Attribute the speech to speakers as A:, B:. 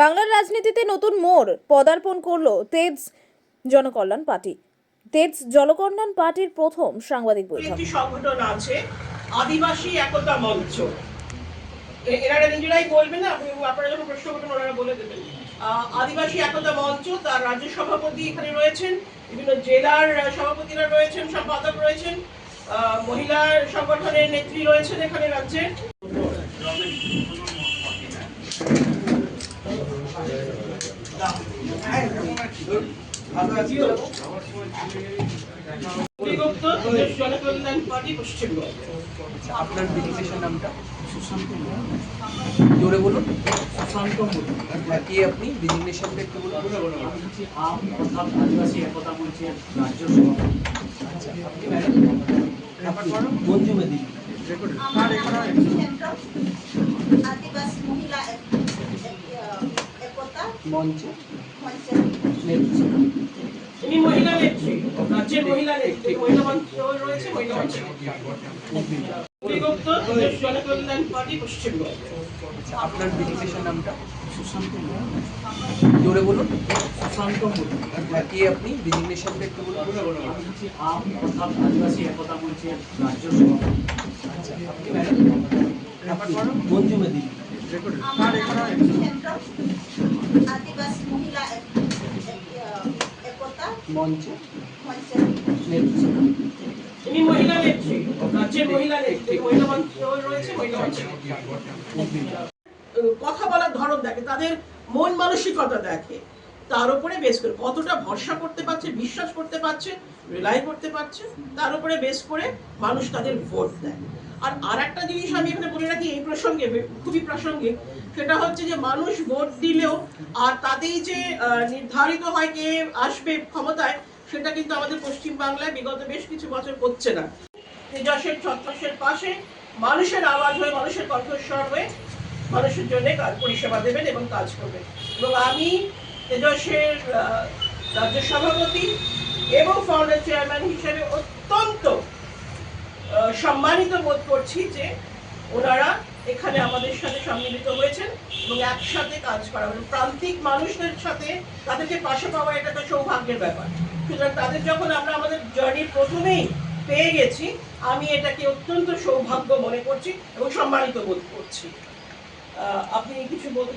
A: বাংলার রাজনীতিতে নতুন মোড় পদার্পণ করল তেজ জনকল্যাণ পার্টি। তেজ জনকল্যাণ পার্টির প্রথম সাংবাদিক বৈঠক।
B: সংগঠন আছে, আদিবাসী একতা মঞ্চ। এনারা নিজেরাই বলবেন না? আপনারা যখন প্রশ্ন করবেন, ওনারা বলে দেবেন। আদিবাসী একতা মঞ্চ, তার রাজ্য সভাপতি এখানে রয়েছেন, বিভিন্ন জেলার সভাপতিরা রয়েছেন, সম্পাদক রয়েছেন মহিলা সংগঠনের নেত্রী রয়েছেন এখানে রাজ্যের অধিগুপ্ত দেশ জনকল্যাণ পার্টি পশ্চিমবঙ্গ
C: আপনার বিজিনেশন নামটা? জোরে বলুন।
D: সুশান্ত
C: কি আপনি বিজিনেশনটা একটু বলুন?
D: আমি অর্থাৎ আদিবাসী একতা মঞ্চের রাজ্য
E: আমার কেন্দ্র আদিবাসী মহিলা এক- এক- একতা
C: মঞ্চ।
B: ইনি মহিলা নেত্রী রাজ্যের মহিলা নেত্রী মহিলা রয়েছে মহিলা মঞ্চ জনকল্যাণ পার্টি পশ্চিমবঙ্গ।
C: আপনার বিজিনেশন নামটা?
D: সুশান্ত
C: জোরে বলুন।
D: সুশান্ত
C: কি আপনি বিজিনেশনটা একটু বলুন?
D: আম অর্থাৎ আদিবাসী একতা মঞ্চের রাজ্য সভাপতি
C: মঞ্জু মেদি
E: আমার কেন্দ্র আদিবাসী মহিলা এক- এক- একতা
C: মঞ্চ। নেতৃত্ব
B: মহিলা নেত্রী, রাজ্যের মহিলা নেত্রী, মহিলা রয়েছে, মহিলা কথা বলার ধরন দেখে, তাদের মন মানসিকতা দেখে, তার উপরে বেস করে কতটা ভরসা করতে পারছে, বিশ্বাস করতে পারছে রিলাই করতে পারছে, তার উপরে বেস করে মানুষ তাদের ভোট দেয়। আর আর একটা জিনিস আমি এখানে বলে রাখি, এই প্রসঙ্গে, খুবই প্রাসঙ্গিক সেটা হচ্ছে যে মানুষ ভোট দিলেও আর তাতেই যে নির্ধারিত হয় কে আসবে ক্ষমতায়, সেটা কিন্তু আমাদের পশ্চিমবাংলায় বিগত বেশ কিছু বছর হচ্ছে না। তেজসের ছত্রাসের পাশে মানুষের আওয়াজ হয়ে, মানুষের কণ্ঠস্বর হয়ে মানুষের জন্য পরিষেবা দেবেন এবং কাজ করবেন। এবং আমি তেজসের রাজ্য সভাপতি এবং ফাউন্ডার চেয়ারম্যান হিসেবে অত্যন্ত সম্মানিত বোধ করছি যে ওনারা এখানে আমাদের সাথে সম্মিলিত হয়েছেন এবং একসাথে কাজ করা মানে প্রান্তিক মানুষদের সাথে তাদেরকে পাশে পাওয়া এটা তো সৌভাগ্যের ব্যাপার। সুতরাং তাদের যখন আমরা আমাদের জার্নির প্রথমেই পেয়ে গেছি, আমি এটাকে অত্যন্ত সৌভাগ্য মনে করছি এবং সম্মানিত বোধ করছি। আপনি কিছু বলতে